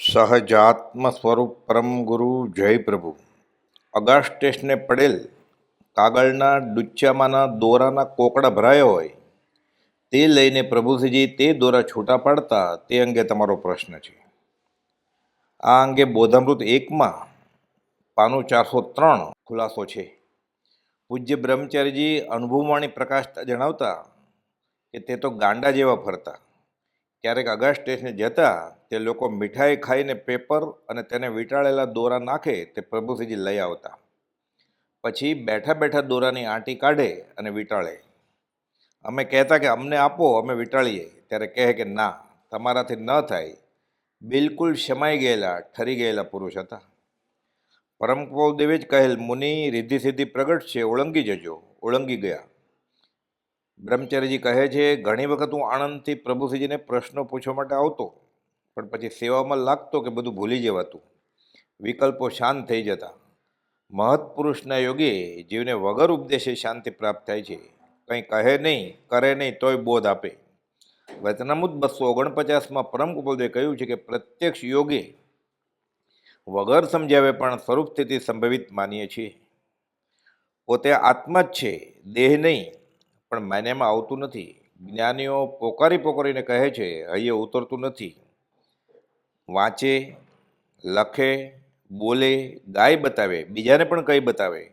સહજાત્મ સ્વરૂપ પરમ ગુરુ જય પ્રભુ અગાસ્ટેસને પડેલ કાગળના ડુચ્ચામાંના દોરાના કોકડા ભરાયા હોય, તે લઈને પ્રભુશ્રીજી તે દોરા છૂટા પાડતા તે અંગે તમારો પ્રશ્ન છે. આ અંગે બોધામૃત એકમાં પાનું ચારસો ત્રણ ખુલાસો છે. પૂજ્ય બ્રહ્મચારીજી અનુભવવાણી પ્રકાશતા જણાવતા કે તે તો ગાંડા જેવા ફરતા. ક્યારેક અગા સ્ટેશને જતા તે લોકો મીઠાઈ ખાઈને પેપર અને તેને વીંટાળેલા દોરા નાખે તે પ્રભુસિંહજી લઈ આવતા. પછી બેઠા બેઠા દોરાની આંટી કાઢે અને વીંટાળે. અમે કહેતા કે અમને આપો, અમે વીંટાળીએ. ત્યારે કહે કે ના, તમારાથી ન થાય. બિલકુલ શમાઈ ગયેલા, ઠરી ગયેલા પુરુષ હતા. પરમ દેવે જ કહેલ, મુનિ, રિદ્ધિ સિદ્ધિ પ્રગટ છે, ઓળંગી જજો. ઓળંગી ગયા. બ્રહ્મચારીજી કહે છે, ઘણી વખત હું આણંદથી પ્રભુશ્રીજીને પ્રશ્નો પૂછવા માટે આવતો, પણ પછી સેવામાં લાગતો કે બધું ભૂલી જવાતું. વિકલ્પો શાંત થઈ જતા. મહત્પુરુષના યોગે જીવને વગર ઉપદેશે શાંતિ પ્રાપ્ત થાય છે. કંઈ કહે નહીં, કરે નહીં, તોય બોધ આપે. વચનામુદ બસો ઓગણપચાસમાં પરમ કુપલદેવે કહ્યું છે કે પ્રત્યક્ષ યોગે વગર સમજાવે પણ સ્વરૂપ સ્થિતિ સંભવિત માનીએ છીએ. પોતે આત્મા જ છે, દેહ નહીં પણ માન્યામાં આવતું નથી. જ્ઞાનીઓ પોકારી પોકારીને કહે છે, હૈયે, ઉતરતું નથી. વાંચે, લખે, બોલે, ગાય બતાવે, બીજાને પણ કંઈ બતાવે.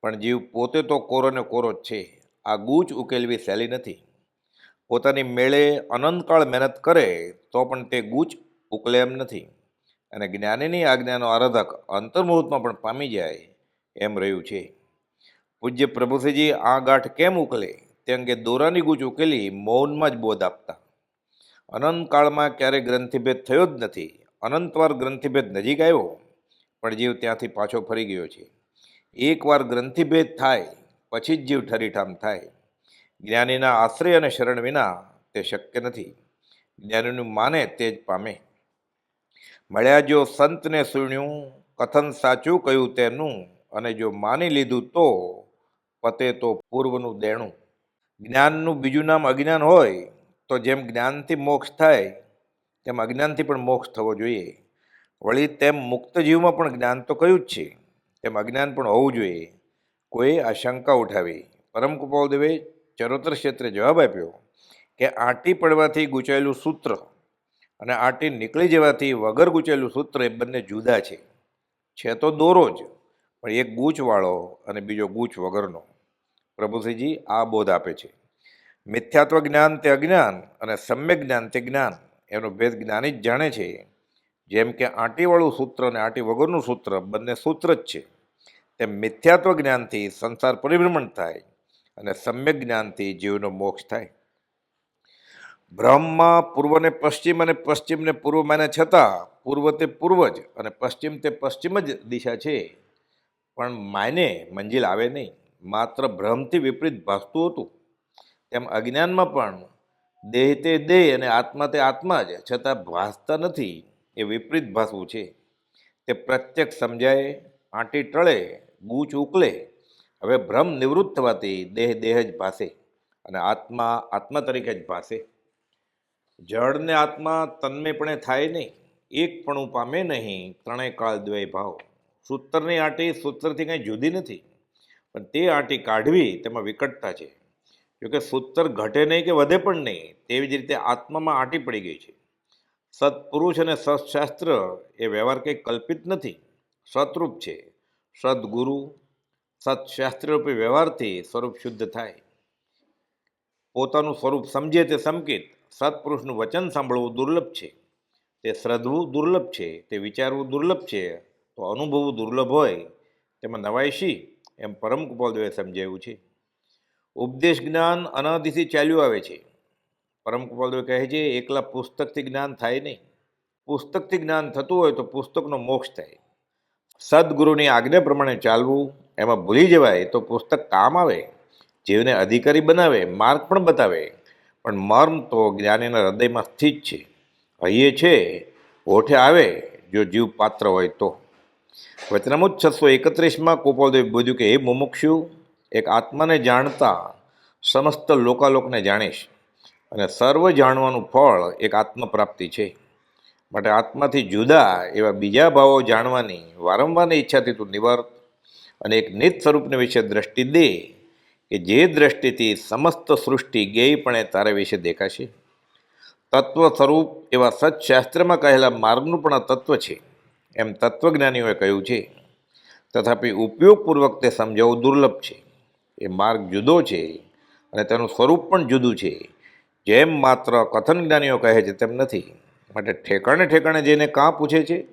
પણ જીવ પોતે તો કોરો ને કોરો જ છે. આ ગૂંચ ઉકેલવી સહેલી નથી. પોતાની મેળે અનંતકાળ મહેનત કરે, તો પણ તે ગૂંચ ઉકલે એમ નથી. અને જ્ઞાનીની આજ્ઞાનો આરાધક અંતર્મુહૂર્તમાં પણ પામી જાય એમ રહ્યું છે. પૂજ્ય પ્રભુશ્રીજી આ ગાંઠ કેમ ઉકલે? તે અંગે દોરાની ગુજ ઉકેલી મૌનમાં જ બોધ આપતા. અનંતકાળમાં ક્યારેય ગ્રંથિભેદ થયો જ નથી. અનંતવાર ગ્રંથિભેદ નજીક આવ્યો, પણ જીવ ત્યાંથી પાછો ફરી ગયો છે. એકવાર ગ્રંથિભેદ થાય, પછી જ જીવ ઠરીઠામ થાય. જ્ઞાનીના આશ્રય અને શરણ વિના તે શક્ય નથી. જ્ઞાનીનું માને તે જ પામે. મળ્યા જો સંતને સુણ્યું, કથન સાચું કહ્યું તેનું, અને જો માની લીધું તો, પતે તો પૂર્વનું દેણું. જ્ઞાનનું બીજું નામ અજ્ઞાન હોય, તો જેમ જ્ઞાનથી મોક્ષ થાય, તેમ અજ્ઞાનથી પણ મોક્ષ થવો જોઈએ. વળી તેમ મુક્ત જીવમાં પણ જ્ઞાન તો કયું જ છે. તેમ અજ્ઞાન પણ હોવું જોઈએ. કોઈ આશંકા ઉઠાવી. પરમ કૃપાલદેવે ચરોતર ક્ષેત્રે જવાબ આપ્યો કે આંટી પડવાથી ગૂંચાયેલું સૂત્ર અને આંટી નીકળી જવાથી વગર ગૂંચાયેલું સૂત્ર એ બંને જુદા છે. છે તો દોરો જ, પણ એક ગૂંચવાળો અને બીજો ગૂંચ વગરનો. પ્રભુશ્રીજી આ બોધ આપે છે. મિથ્યાત્વ જ્ઞાન તે અજ્ઞાન અને સમ્યક જ્ઞાન તે જ્ઞાન, એનો ભેદ જ્ઞાની જ જાણે છે. જેમ કે આંટીવાળું સૂત્ર અને આંટી વગરનું સૂત્ર બંને સૂત્ર જ છે. તેમ મિથ્યાત્વ જ્ઞાનથી સંસાર પરિભ્રમણ થાય અને સમ્યક જ્ઞાનથી જીવનો મોક્ષ થાય. બ્રહ્મમાં પૂર્વને પશ્ચિમ અને પશ્ચિમને પૂર્વ માને છતાં, પૂર્વ તે પૂર્વ જ અને પશ્ચિમ તે પશ્ચિમ જ દિશા છે. પણ માયને મંજિલ આવે નહીં. માત્ર ભ્રમથી વિપરીત ભાસતું હતું. તેમ અજ્ઞાનમાં પણ દેહ તે દેહ અને આત્મા તે આત્મા જ, છતાં ભાસતા નથી એ વિપરીત ભાસવું છે. તે પ્રત્યક્ષ સમજાય, આંટી ટળે, ગૂંચ ઉકલે. હવે ભ્રમ નિવૃત્ત થવાથી દેહ દેહ જ ભાસે અને આત્મા આત્મા તરીકે જ ભાસે. જળને આત્મા તન્મેપણે થાય નહીં, એક પણ પામે નહીં, ત્રણેય કાળ દ્વય ભાવ સૂત્રની આંટી સૂત્રથી કંઈ જુદી નથી. પણ તે આંટી કાઢવી તેમાં વિકટતા છે. જોકે સૂત્ર ઘટે નહીં કે વધે પણ નહીં, તેવી જ રીતે આત્મામાં આંટી પડી ગઈ છે. સત્પુરુષ અને સત્શાસ્ત્ર એ વ્યવહાર કંઈ કલ્પિત નથી, સતરૂપ છે. સદગુરુ સત્શાસ્ત્રરૂપી વ્યવહારથી સ્વરૂપ શુદ્ધ થાય. પોતાનું સ્વરૂપ સમજે તે સંકેત સત્પુરુષનું વચન સાંભળવું દુર્લભ છે. તે શ્રદ્ધવું દુર્લભ છે, તે વિચારવું દુર્લભ છે, તો અનુભવવું દુર્લભ હોય, તેમાં નવાઈ શી એમ પરમ કૃપાલદેવે સમજાવ્યું છે. ઉપદેશ જ્ઞાન અનાદિથી ચાલ્યું આવે છે. પરમ કૃપાલદેવ કહે છે, એકલા પુસ્તકથી જ્ઞાન થાય નહીં. પુસ્તકથી જ્ઞાન થતું હોય તો પુસ્તકનો મોક્ષ થાય. સદગુરુની આજ્ઞા પ્રમાણે ચાલવું, એમાં ભૂલી જવાય તો પુસ્તક કામ આવે, જીવને અધિકારી બનાવે, માર્ગ પણ બતાવે. પણ મર્મ તો જ્ઞાનીના હૃદયમાં સ્થિત છે. હૈયે છે, ઓઠે આવે, જો જીવ પાત્ર હોય તો. વચનામુજ છસો એકત્રીસમાં ગોપાલદેવ બોલ્યું કે, હે મુમુક્ષુ, એક આત્માને જાણતા સમસ્ત લોકાલોકને જાણીશ અને સર્વ જાણવાનું ફળ એક આત્મપ્રાપ્તિ છે. માટે આત્માથી જુદા એવા બીજા ભાવો જાણવાની વારંવારની ઈચ્છાથી તું નિવર્ત અને એક નિત સ્વરૂપને વિશે દ્રષ્ટિ દે કે જે દ્રષ્ટિથી સમસ્ત સૃષ્ટિ ગેયપણે તારા વિશે દેખાશે. તત્વ સ્વરૂપ એવા સત્શાસ્ત્રમાં કહેલા માર્ગનું પણ આ તત્વ છે. એમ તત્વજ્ઞાનીઓએ કહ્યું છે. તથાપિ ઉપયોગપૂર્વક તે સમજાવવું દુર્લભ છે. એ માર્ગ જુદો છે અને તેનું સ્વરૂપ પણ જુદું છે. જેમ માત્ર કથન જ્ઞાનીઓ કહે છે, તેમ નથી. માટે ઠેકાણે ઠેકાણે જઈને કાં પૂછે છે?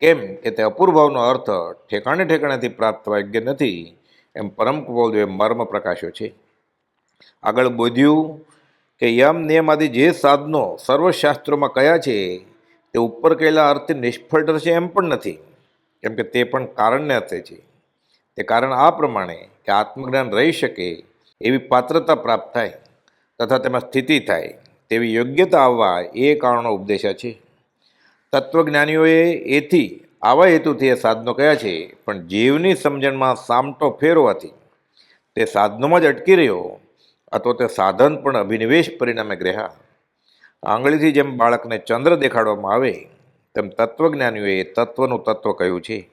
કેમ કે તે અપૂર્ભાવનો અર્થ ઠેકાણે ઠેકાણેથી પ્રાપ્ત યોગ્ય નથી. એમ પરમ કુબોલદેવે મર્મ પ્રકાશ્યો છે. આગળ બોધ્યું કે યમ નિયમ આદિ જે સાધનો સર્વશાસ્ત્રોમાં કયા છે તે ઉપર કહેલા અર્થથી નિષ્ફળ થશે એમ પણ નથી. કેમ કે તે પણ કારણને અર્થે છે. તે કારણ આ પ્રમાણે કે આત્મજ્ઞાન રહી શકે એવી પાત્રતા પ્રાપ્ત થાય તથા તેમાં સ્થિતિ થાય તેવી યોગ્યતા આવવા એ કારણો ઉપદેશા છે. તત્વજ્ઞાનીઓએ એથી આવા હેતુથી એ સાધનો કયા છે, પણ જીવની સમજણમાં સામટો ફેરવાથી તે સાધનોમાં જ અટકી રહ્યો અથવા તે સાધન પણ અભિનિવેશ પરિણામે ગ્રહ્યા. આંગળીથી જેમ બાળકને ચંદ્ર દેખાડવામાં આવે, તેમ તત્વજ્ઞાનીઓએ તત્વનું તત્વ કહ્યું છે.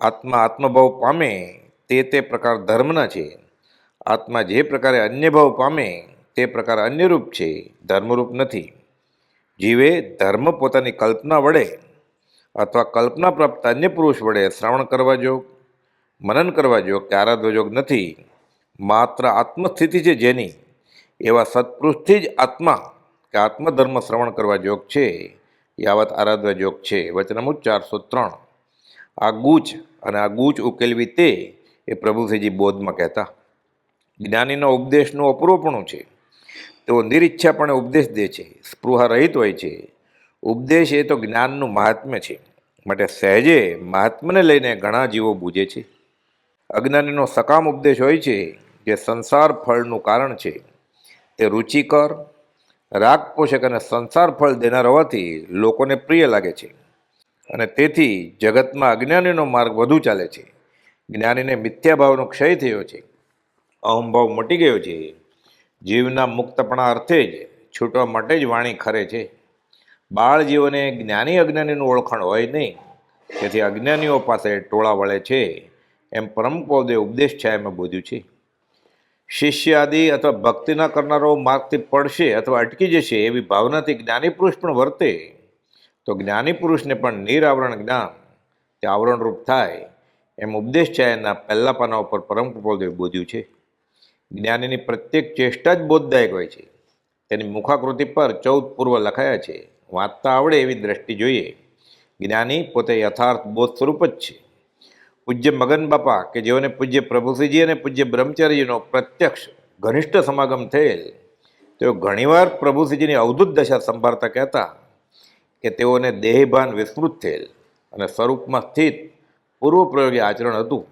આત્મા આત્મભાવ પામે તે તે પ્રકાર ધર્મના છે. આત્મા જે પ્રકારે અન્ય ભાવ પામે તે પ્રકાર અન્યરૂપ છે, ધર્મરૂપ નથી. જીવે ધર્મ પોતાની કલ્પના વડે અથવા કલ્પના પ્રાપ્ત અન્ય પુરુષ વડે શ્રવણ કરવા જોગ, મનન કરવા જોગ કે આરાધવા નથી. માત્ર આત્મસ્થિતિ છે જેની, એવા સત્પુરુષથી જ આત્મા કે આત્મધર્મ શ્રવણ કરવા જોગ છે યાવત આરાધવા જોગ છે. વચનમુજ ચારસો ત્રણ. આ ગૂંચ અને આ ગૂંચ ઉકેલવી તે એ પ્રભુશ્રીજી બોધમાં કહેતા. જ્ઞાનીનો ઉપદેશનું અપૂર્વપણું છે. તેઓ નિરીચ્છાપણે ઉપદેશ દે છે. સ્પૃહા રહિત હોય છે. ઉપદેશ એ તો જ્ઞાનનું મહાત્મ્ય છે. માટે સહેજે મહાત્મ્યને લઈને ઘણા જીવો બૂજે છે. અજ્ઞાનીનો સકામ ઉપદેશ હોય છે. જે સંસાર ફળનું કારણ છે. તે રુચિકર રાગ પોષક અને સંસાર ફળ દેનાર હોવાથી લોકોને પ્રિય લાગે છે. અને તેથી જગતમાં અજ્ઞાનીનો માર્ગ વધુ ચાલે છે. જ્ઞાનીને મિથ્યાભાવનો ક્ષય થયો છે. અહંભાવ મટી ગયો છે. જીવના મુક્તપણા અર્થે જ છૂટવા માટે જ વાણી ખરે છે. બાળ જીવને જ્ઞાની અજ્ઞાનીનું ઓળખાણ હોય નહીં. તેથી અજ્ઞાનીઓ પાસે ટોળા વળે છે. એમ પરમ પૌદે ઉપદેશ એમ બોધ્યું છે. શિષ્ય આદિ અથવા ભક્તિ ન કરનારો માર્ગથી પડશે અથવા અટકી જશે એવી ભાવનાથી જ્ઞાની પુરુષ પણ વર્તે. તો જ્ઞાની પુરુષને પણ નિરાવરણ જ્ઞાન તે આવરણરૂપ થાય એમ ઉપદેશ છાયાના પહેલા પાના ઉપર પરમ કૃપાલદેવ બોધ્યું છે. જ્ઞાનીની પ્રત્યેક ચેષ્ટા જ બોધદાયક હોય છે. તેની મુખાકૃતિ પર ચૌદ પૂર્વ લખાયા છે. વાંચતા આવડે એવી દ્રષ્ટિ જોઈએ. જ્ઞાની પોતે યથાર્થ બોધ સ્વરૂપ જ છે. પૂજ્ય મગન બાપા, કે જેઓને પૂજ્ય પ્રભુશ્રીજી અને પૂજ્ય બ્રહ્મચારીજીનો પ્રત્યક્ષ ઘનિષ્ઠ સમાગમ થયેલ, તેઓ ઘણીવાર પ્રભુસિંહજીની અવધૂત દશા સંભાળતા કહેતા કે તેઓને દેહભાન વિસ્મૃત થયેલ અને સ્વરૂપમાં સ્થિત પૂર્વ પ્રયોગી આચરણ હતું.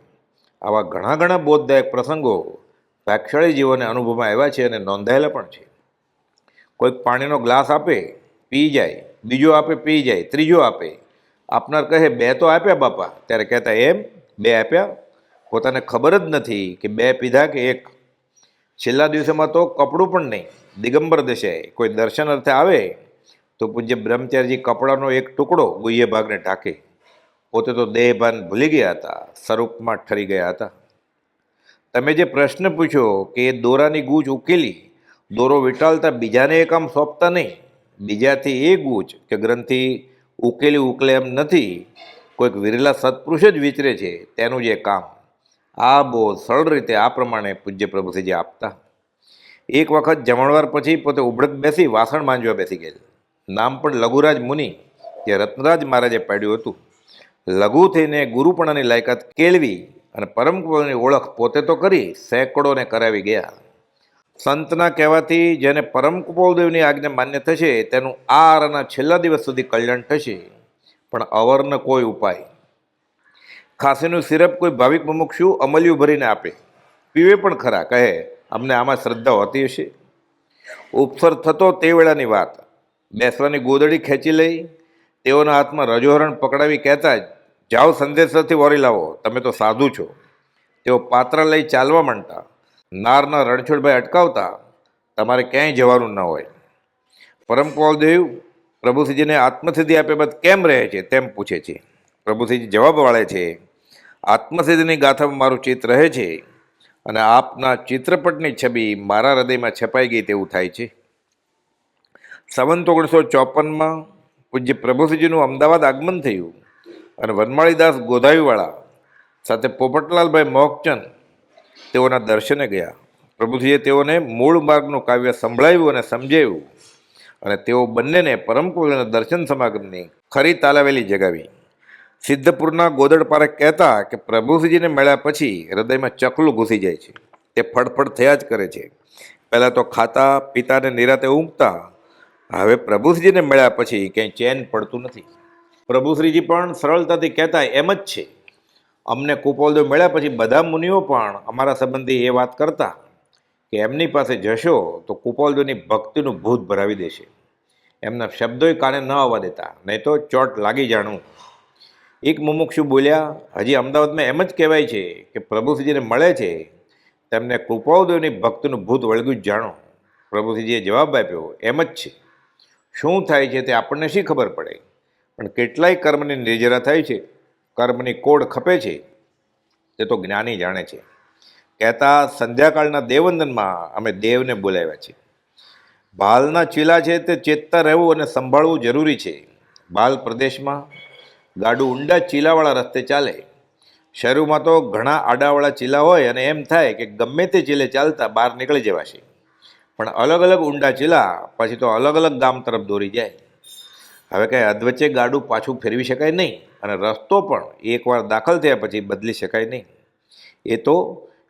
આવા ઘણા ઘણા બોધદાયક પ્રસંગો ભાગશાળી જીવોને અનુભવમાં આવ્યા છે અને નોંધાયેલા પણ છે. કોઈક પાણીનો ગ્લાસ આપે, પી જાય, બીજો આપે, પી જાય, ત્રીજો આપે. આપનાર કહે, બે તો આપ્યા બાપા. ત્યારે કહેતા, એમ બે આપ્યા. પોતાને ખબર જ નથી કે બે પીધા કે એક. છેલ્લા દિવસોમાં તો કપડું પણ નહીં. દિગંબર દશાએ કોઈ દર્શન અર્થે આવે તો પૂજ્ય બ્રહ્મચારીજી કપડાનો એક ટુકડો ગુહ્ય ભાગને ઢાંકે. પોતે તો દેહભાન ભૂલી ગયા હતા, સ્વરૂપમાં ઠરી ગયા હતા. તમે જે પ્રશ્ન પૂછ્યો કે એ દોરાની ગૂંચ ઉકેલી, દોરો વિટાલતા બીજાને એ કામ સોંપતા નહીં. બીજાથી એ ગૂંચ કે ગ્રંથિ ઉકેલી ઉકલે એમ નથી. કોઈક વિરલા સત્પુરુષ જ વિચરે છે તેનું જે કામ. આ બહુ સરળ રીતે આ પ્રમાણે પૂજ્ય પ્રભુશ્રીજી આપતા. એક વખત જમણવાર પછી પોતે ઉબળક બેસી વાસણ માંજવા બેસી ગયેલ. નામ પણ લઘુરાજ મુનિ, જે રત્નરાજ મહારાજે પાડ્યું હતું. લઘુ થઈને ગુરુપણાની લાયકાત કેળવી અને પરમ કૃપાની ઓળખ પોતે તો કરી સેંકડોને કરાવી ગયા. સંતના કહેવાથી જેને પરમ કુપોલદેવની આજ્ઞા માન્ય થશે તેનું આ આરાના છેલ્લા દિવસ સુધી કલ્યાણ થશે. પણ અવરનો કોઈ ઉપાય. ખાંસીનું સિરપ કોઈ ભાવિક મુમુક્ષુ અમલ્યું ભરીને આપે. પીવે પણ ખરા, કહે, અમને આમાં શ્રદ્ધા હોતી હશે. ઉપસર થતો તે વેળાની વાત. બેસવાની ગોદડી ખેંચી લઈ, તેઓના હાથમાં રજોહરણ પકડાવી કહેતા જ, જાઓ સંદેશથી વોરી લાવો, તમે તો સાધુ છો. તેઓ પાત્ર લઈ ચાલવા માંડતા. નારના રણછોડભાઈ અટકાવતા, તમારે ક્યાંય જવાનું ન હોય. પરમ દેવ પ્રભુશ્રીજીને આત્મસિદ્ધિ આપ્યા બાદ કેમ રહે છે તેમ પૂછે છે. પ્રભુશ્રીજી જવાબ વાળે છે, આત્મસિદ્ધિની ગાથામાં મારું ચિત્ત રહે છે અને આપના ચિત્રપટની છબી મારા હૃદયમાં છપાઈ ગઈ તેવું થાય છે. સંવંત ઓગણીસો ચોપનમાં પૂજ્ય પ્રભુસિંહજીનું અમદાવાદ આગમન થયું અને વનમાળીદાસ ગોધાવીવાળા સાથે પોપટલાલભાઈ મોહકચંદ તેઓના દર્શને ગયા. પ્રભુજીએ તેઓને મૂળ માર્ગનું કાવ્ય સંભળાવ્યું અને સમજાવ્યું. અને તેઓ બંનેને પરમ કુળના દર્શન સમાગમની ખરી તાલાવેલી જગાવી. સિદ્ધપુરના ગોદડ પારે કહેતા કે પ્રભુજીને મળ્યા પછી હૃદયમાં ચકલું ઘૂસી જાય છે. તે ફડફડ થયા જ કરે છે. પહેલાં તો ખાતા, પિતાને નિરાતે ઊંઘતા. હવે પ્રભુશ્રીજીને મળ્યા પછી ક્યાંય ચેન પડતું નથી. પ્રભુશ્રીજી પણ સરળતાથી કહેતા એમ જ છે. અમને કુપોલદેવ મળ્યા પછી બધા મુનિઓ પણ અમારા સંબંધી એ વાત કરતા. કે એમની પાસે જશો તો કુપોલદેવની ભક્તિનું ભૂત ભરાવી દેશે. એમના શબ્દોય કાને ન આવવા દેતા, નહીં તો ચોટ લાગી જાણું. એક મુમુક્ષુ બોલ્યા, હજી અમદાવાદમાં એમ જ કહેવાય છે કે પ્રભુશ્રીજીને મળે છે. તેમને કૃપાળદેવની ભક્તિનું ભૂત વળગ્યું જાણો. પ્રભુશ્રીજીએ જવાબ આપ્યો, એમ જ છે. શું થાય છે તે આપણને શી ખબર પડે? પણ કેટલાય કર્મની નિર્જરા થાય છે. કર્મની કોડ ખપે છે. તે તો જ્ઞાની જાણે છે. કહેતા સંધ્યાકાળના દેવવંદનમાં અમે દેવને બોલાવ્યા છે ભાલના ચીલા છે તે ચેતતા રહેવું અને સંભાળવું જરૂરી છે. ભાલ પ્રદેશમાં ગાડું ઊંડા ચીલાવાળા રસ્તે ચાલે. શરૂમાં તો ઘણા આડાવાળા ચીલા હોય અને એમ થાય કે ગમે તે ચીલે ચાલતા બહાર નીકળી જવાશે પણ અલગ અલગ ઊંડા ચીલા પછી તો અલગ અલગ ગામ તરફ દોરી જાય. હવે કાંઈ અધવચ્ચે ગાડું પાછું ફેરવી શકાય નહીં અને રસ્તો પણ એકવાર દાખલ થયા પછી બદલી શકાય નહીં. એ તો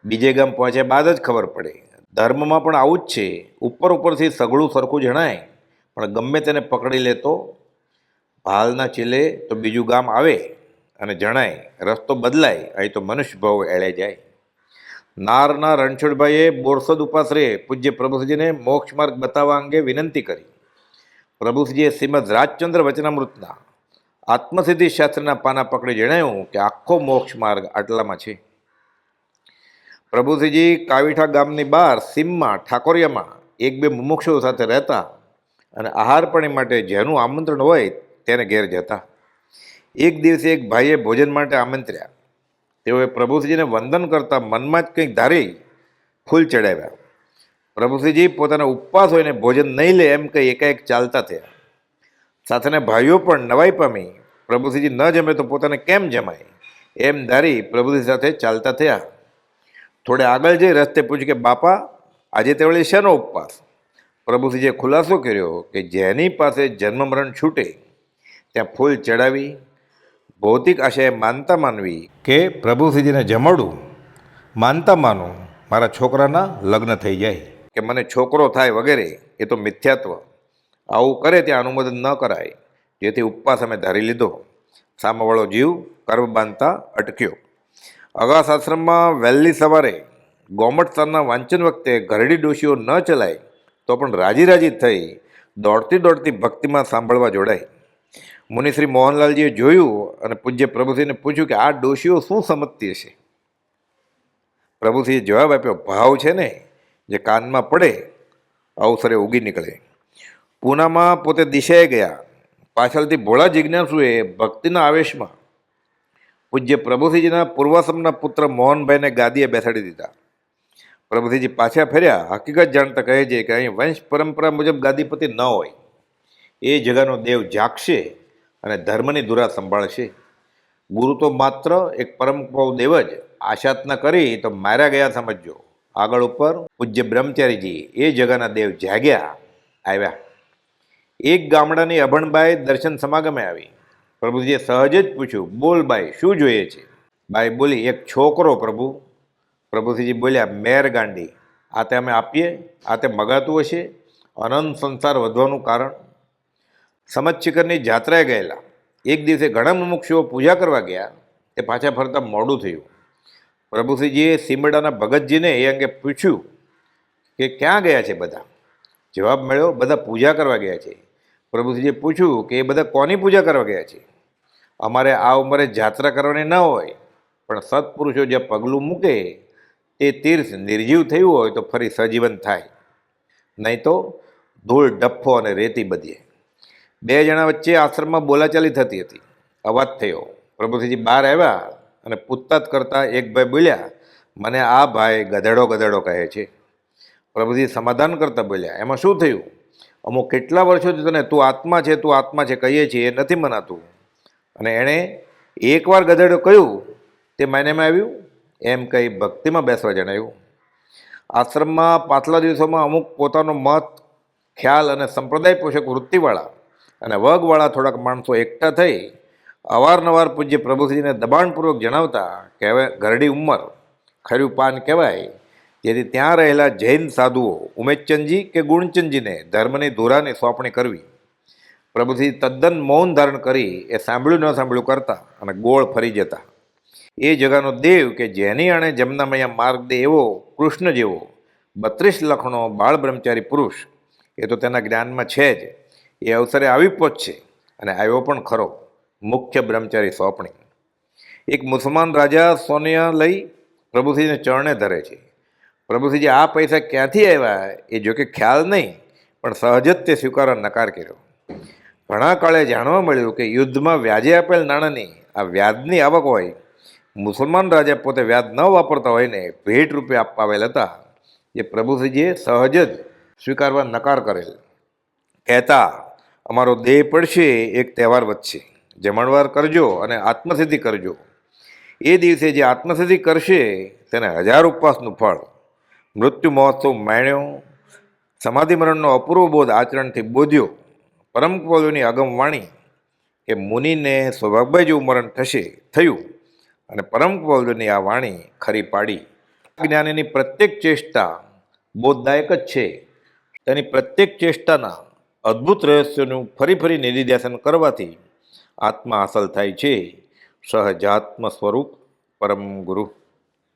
બીજે ગામ પહોંચ્યા બાદ જ ખબર પડે. ધર્મમાં પણ આવું જ છે. ઉપર ઉપરથી સઘળું સરખું જણાય, પણ ગમે તેને પકડી લે તો ભાલના ચીલે તો બીજું ગામ આવે અને જણાય, રસ્તો બદલાય, અહીં તો મનુષ્ય ભાવ એળે જાય. નારના રણછોડભાઈએ બોરસદ ઉપાસરે પૂજ્ય પ્રભુજીને મોક્ષ માર્ગ બતાવવા અંગે વિનંતી કરી. પ્રભુજીએ શ્રીમદ રાજચંદ્ર વચનામૃતના આત્મસિદ્ધિ શાસ્ત્રના પાના પકડી જણાવ્યું કે આખો મોક્ષ માર્ગ આટલામાં છે. પ્રભુશ્રીજી કાવીઠા ગામની બહાર સીમમાં, ઠાકોરિયામાં એક બે મુમુક્ષુઓ સાથે રહેતા અને આહાર માટે જેનું આમંત્રણ હોય તેને ઘેર જતા. એક દિવસે એક ભાઈએ ભોજન માટે આમંત્ર્યા. તેઓએ પ્રભુસિંહજીને વંદન કરતા મનમાં જ કંઈક ધારી ફૂલ ચડાવ્યા. પ્રભુસિંહજી પોતાના ઉપવાસ હોઈને ભોજન નહીં લે એમ કંઈ એકાએક ચાલતા થયા. સાથેના ભાઈઓ પણ નવાઈ પામી. પ્રભુશ્રીજી ન જમે તો પોતાને કેમ જમાય? એમ ધારી પ્રભુસિંહ સાથે ચાલતા થયા. થોડે આગળ જઈ રસ્તે પૂછ્યું કે, બાપા, આજે તે વળી શેનો ઉપવાસ? પ્રભુજીએ ખુલાસો કર્યો કે, જેની પાસે જન્મ મરણ છૂટે, ત્યાં ફૂલ ચડાવી, ભૌતિક આશયે માનતા માનવી કે પ્રભુજીને જમાડું, માનતા માનું, મારા છોકરાના લગ્ન થઈ જાય. કે, મને છોકરો થાય વગેરે, એ તો મિથ્યાત્વ. આવું કરે ત્યાં અનુમોદન ન કરાય. જેથી ઉપવાસ અમે ધારી લીધો. સામેવાળો જીવ કર્મ બાંધતા અટક્યો. અગાસ આશ્રમમાં વહેલી સવારે ગોમટ સ્તરના વાંચન વખતે ઘરડી ડોશીઓ ન ચલાય, તો પણ રાજી રાજી થઈ દોડતી દોડતી ભક્તિમાં સાંભળવા જોડાય. મુનિશ્રી મોહનલાલજીએ જોયું અને પૂજ્ય પ્રભુશ્રીને પૂછ્યું કે આ ડોશીઓ શું સમજતી હશે? પ્રભુશ્રીએ જવાબ આપ્યો, ભાવ છે ને, જે કાનમાં પડે, અવસરે ઉગી નીકળે. પૂનામાં પોતે દિશાએ ગયા. પાછળથી ભોળા જિજ્ઞાસુએ ભક્તિના આવેશમાં પૂજ્ય પ્રભુસિંહજીના પૂર્વાશ્રમના પુત્ર મોહનભાઈને ગાદીએ બેસાડી દીધા. પ્રભુસિંહજી પાછા ફર્યા. હકીકત જાણતા કહે છે કે અહીં વંશ પરંપરા મુજબ ગાદીપતિ ન હોય. એ જગાનો દેવ જાગશે અને ધર્મની ધુરા સંભાળશે. ગુરુ તો માત્ર એક પરમ દેવ જ. આશાત કરી તો માર્યા ગયા સમજજો. આગળ ઉપર પૂજ્ય બ્રહ્મચારીજી એ જગાના દેવ જાગ્યા, આવ્યા. એક ગામડાની અભણબાઈ દર્શન સમાગમે આવી. પ્રભુજીએ સહજ જ પૂછ્યું, બોલ બાઈ, શું જોઈએ છે? બાઈ બોલી, એક છોકરો પ્રભુ. પ્રભુજીજી બોલ્યા, મેર ગાંડી, આ તે અમે આપીએ, આ તે મગાતું હશે, અનંત સંસાર વધવાનું કારણ. સમજશિખરની જાત્રાએ ગયેલા. એક દિવસે ઘણા મુમુક્ષુઓ પૂજા કરવા ગયા, તે પાછા ફરતા મોડું થયું. પ્રભુસિંહજીએ સીમડાના ભગતજીને એ અંગે પૂછ્યું કે, ક્યાં ગયા છે બધા? જવાબ મળ્યો, બધા પૂજા કરવા ગયા છે. પ્રભુશ્રીજીએ પૂછ્યું કે એ બધા કોની પૂજા કરવા ગયા છે? અમારે આ ઉંમરે જાત્રા કરવાની ન હોય, પણ સત્પુરુષો જે પગલું મૂકે તે તીર્થ નિર્જીવ થયું હોય તો ફરી સજીવન થાય. નહીં તો ધૂળ ડફ્ફો અને રેતી બધીએ બે જણા વચ્ચે આશ્રમમાં બોલાચાલી થતી હતી. અવાજ થયો. પ્રભુજીજી બહાર આવ્યા અને પૂછતાછ કરતાં એક ભાઈ બોલ્યા, મને આ ભાઈ ગધેડો ગધેડો કહે છે. પ્રભુજી સમાધાન કરતા બોલ્યા, એમાં શું થયું? અમુક કેટલા વર્ષોથી તને તું આત્મા છે, તું આત્મા છે કહીએ છીએ, એ નથી મનાતું. અને એણે એકવાર ગધેડો કહ્યું, તે માયનેમાં આવ્યું? એમ કહી ભક્તિમાં બેસવા જણાવ્યું. આશ્રમમાં પાછલા દિવસોમાં અમુક પોતાનો મત, ખ્યાલ અને સંપ્રદાય પોષક વૃત્તિવાળા અને વગવાળા થોડાક માણસો એકઠા થઈ અવારનવાર પૂજ્ય પ્રભુશ્રીને દબાણપૂર્વક જણાવતા, કહેવાય હવે ઘરડી ઉંમર, ખર્યું પાન કહેવાય જેથી ત્યાં રહેલા જૈન સાધુઓ ઉમેશચંદજી કે ગુણચંદજીને ધર્મની ધોરાને સોંપણી કરવી. પ્રભુથી તદ્દન મૌન ધારણ કરી એ સાંભળ્યું ન સાંભળ્યું કરતા અને ગોળ ફરી જતા. એ જગાનો દેવ કે જેની આણે જમનામૈયા માર્ગ દે એવો કૃષ્ણ જેવો, બત્રીસ લખણો બાળ બ્રહ્મચારી પુરુષ, એ તો તેના જ્ઞાનમાં છે જ. એ અવસરે આવી પહોંચશે અને આવ્યો પણ ખરો, મુખ્ય બ્રહ્મચારી સોંપણી. એક મુસલમાન રાજા સોનિયા લઈ પ્રભુજીને ચરણે ધરે છે. પ્રભુજીજી આ પૈસા ક્યાંથી આવ્યા એ જોકે ખ્યાલ નહીં, પણ સહજ જ તે સ્વીકારવા નકાર કર્યો. ઘણા કાળે જાણવા મળ્યું કે યુદ્ધમાં વ્યાજે આપેલ નાણાંની આ વ્યાજની આવક હોય, મુસલમાન રાજા પોતે વ્યાજ ન વાપરતા હોય ને ભેટ રૂપે આવેલ હતા, જે પ્રભુજીએ સહજ જ સ્વીકારવા નકાર કરેલ. કહેતા, અમારો દેહ પડશે એક તહેવાર વચ્ચે. જમણવાર કરજો અને આત્મસિદ્ધિ કરજો. એ દિવસે જે આત્મસિદ્ધિ કરશે, તેને હજાર ઉપવાસનું ફળ મૃત્યુ મહોત્સવ માણ્યો સમાધિ મરણનો અપૂર્વ બોધ આચરણથી બોધ્યો. પરમ કવલોની અગમ વાણી કે મુનિને સ્વભાગભાઈ જેવું મરણ થશે, થયું. અને પરમ કવલોની આ વાણી ખરી પાડી. જ્ઞાનીની પ્રત્યેક ચેષ્ટા બોધદાયક જ છે. તેની પ્રત્યેક ચેષ્ટાના અદ્ભુત રહસ્યોનું ફરી ફરી નિધિધ્યાસન કરવાથી આત્મા હાંસલ થાય છે. સહજાત્મ સ્વરૂપ પરમ ગુરુ.